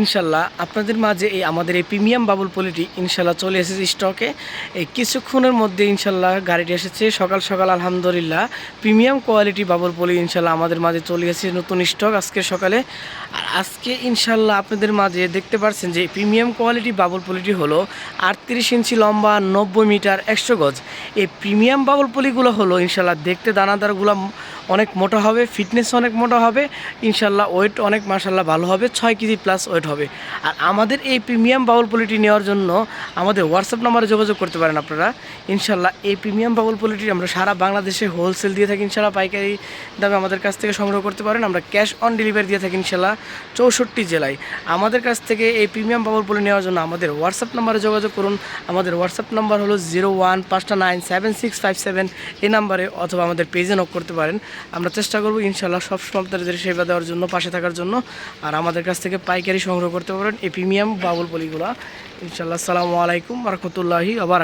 ইনশাল্লাহ আপনাদের মাঝে এই আমাদের এই প্রিমিয়াম বাবুল পলিটি ইনশাল্লাহ চলে এসেছে স্টকে। এই কিছুক্ষণের মধ্যে ইনশাল্লাহ গাড়িটি এসেছে। সকাল সকাল আলহামদুলিল্লাহ প্রিমিয়াম কোয়ালিটি বাবুল পলি ইনশাল্লাহ আমাদের মাঝে চলে এসেছে নতুন স্টক আজকে সকালে। আর আজকে ইনশাল্লাহ আপনাদের মাঝে দেখতে পাচ্ছেন যে প্রিমিয়াম কোয়ালিটি বাবুল পলিটি হলো আটত্রিশ ইঞ্চি লম্বা, নব্বই মিটার, একশো গজ। এই প্রিমিয়াম বাবুল পলিগুলো হলো ইনশাল্লাহ দেখতে দানাদারগুলো অনেক মোটা হবে, ফিটনেস অনেক মোটা হবে। ইনশাল্লাহ ওয়েট অনেক মাসাল্লাহ ভালো হবে। ছয় কেজি প্লাস ওয়েট হবে। আর আমাদের এই প্রিমিয়াম বাউল পলিটি নেওয়ার জন্য আমাদের হোয়াটসঅ্যাপ নাম্বারে যোগাযোগ করতে পারেন আপনারা। ইনশাল্লাহ এই প্রিমিয়াম বাউল পলিটি আমরা সারা বাংলাদেশে হোলসেল দিয়ে থাকি, ইনশাল্লাহ পাইকারি দামে আমাদের কাছ থেকে সংগ্রহ করতে পারেন। আমরা ক্যাশ অন ডেলিভারি দিয়ে থাকি, ইনশাল্লাহ চৌষট্টি জেলায়। আমাদের কাছ থেকে এই প্রিমিয়াম বাউল পলি নেওয়ার জন্য আমাদের হোয়াটসঅ্যাপ নাম্বারে যোগাযোগ করুন। আমাদের হোয়াটসঅ্যাপ নাম্বার হলো জিরো ওয়ান পাঁচটা nine seven six five seven এই নাম্বারে অথবা আমাদের পেজে নক করতে পারেন। আমরা চেষ্টা করব ইনশাল্লাহ সবসময় আপনাদের সেবা দেওয়ার জন্য, পাশে থাকার জন্য। আর আমাদের কাছ থেকে পাইকারি সংগ্রহ করতে পারেন। এই প্রিমিয়াম বাবুল পলিগুলা। ইনশাল্লাহ সালামু আলাইকুম রহমতুল্লাহি আবার